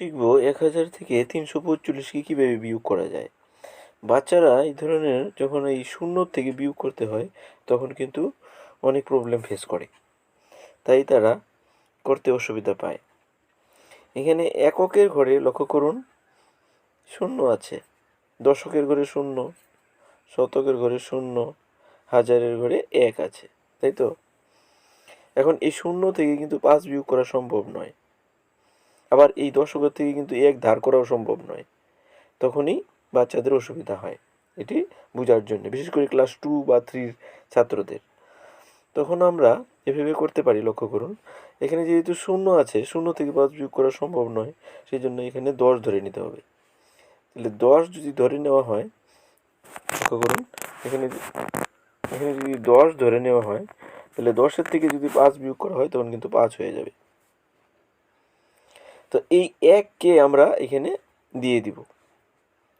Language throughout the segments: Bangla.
শিখব এক হাজার থেকে তিনশো পঁয়তাল্লিশকে কীভাবে বিয়োগ করা যায়? বাচ্চারা এই ধরনের যখন এই শূন্য থেকে বিয়োগ করতে হয়, তখন কিন্তু অনেক প্রবলেম ফেস করে। তাই তারা করতে অসুবিধা পায়। এখানে এককের ঘরে লক্ষ্য করুন, শূন্য আছে। দশকের ঘরে শূন্য, শতকের ঘরে শূন্য, হাজারের ঘরে এক আছে। তাই তো? এখন এই শূন্য থেকে কিন্তু পাঁচ বিয়োগ করা সম্ভব নয়। আবার এই দশকের থেকে কিন্তু এক ধার করাও সম্ভব নয়। তখনই বাচ্চাদের অসুবিধা হয়। এটি বোঝার জন্য, বিশেষ করে ক্লাস টু বা থ্রির ছাত্রদের। তখন আমরা এভাবে করতে পারি, লক্ষ্য করুন। এখানে যেহেতু শূন্য আছে, শূন্য থেকে পাঁচ বিয়োগ করা সম্ভব নয় সেই জন্য এখানে দশ ধরে নিতে হবে। তাহলে দশ যদি ধরে নেওয়া হয়, লক্ষ্য করুন, এখানে এখানে যদি দশ ধরে নেওয়া হয়, তাহলে দশের থেকে যদি পাঁচ বিয়োগ করা হয়, তখন কিন্তু পাঁচ হয়ে যাবে। তো এই এককে আমরা এখানে দিয়ে দিব,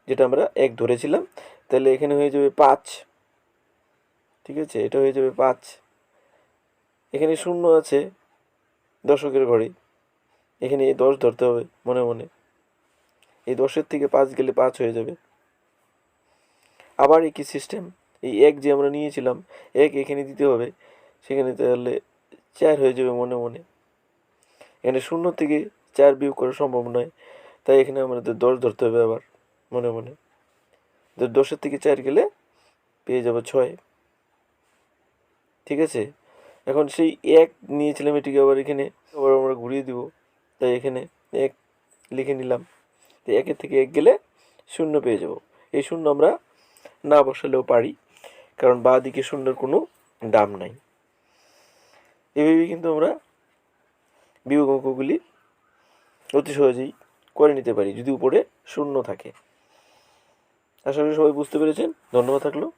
যেটা আমরা এক ধরেছিলাম। তাহলে এখানে হয়ে যাবে পাঁচ, ঠিক আছে? এটা হয়ে যাবে পাঁচ। এখানে শূন্য আছে দশকের ঘরে এখানে এই দশ ধরতে হবে মনে মনে। এই দশের থেকে পাঁচ গেলে পাঁচ হয়ে যাবে। আবার একই সিস্টেম এই এক যে আমরা নিয়েছিলাম, এক এখানে দিতে হবে। সেখানে তাহলে চার হয়ে যাবে মনে মনে। এখানে শূন্য থেকে চার বিয়োগ করা সম্ভব নয় তাই এখানে আমাদের দশ ধরতে হবে আবার, মনে মনে। তো দশের থেকে চার গেলে পেয়ে যাব ছয়। ঠিক আছে? এখন সেই এক নিয়েছিলাম এটিকে আবার এখানে, আবার আমরা ঘুরিয়ে দিব। তাই এখানে এক লিখে নিলাম। তো একের থেকে এক গেলে শূন্য পেয়ে যাব। এই শূন্য আমরা না বসালেও পারি, কারণ বাঁ দিকে শূন্যের কোনো দাম নাই। এভাবেই কিন্তু আমরা বিয়োগ অঙ্কগুলি অতি সহজেই করে নিতে পারি, যদি উপরে শূন্য থাকে। আশা করি সবাই বুঝতে পেরেছেন। ধন্যবাদ থাকল।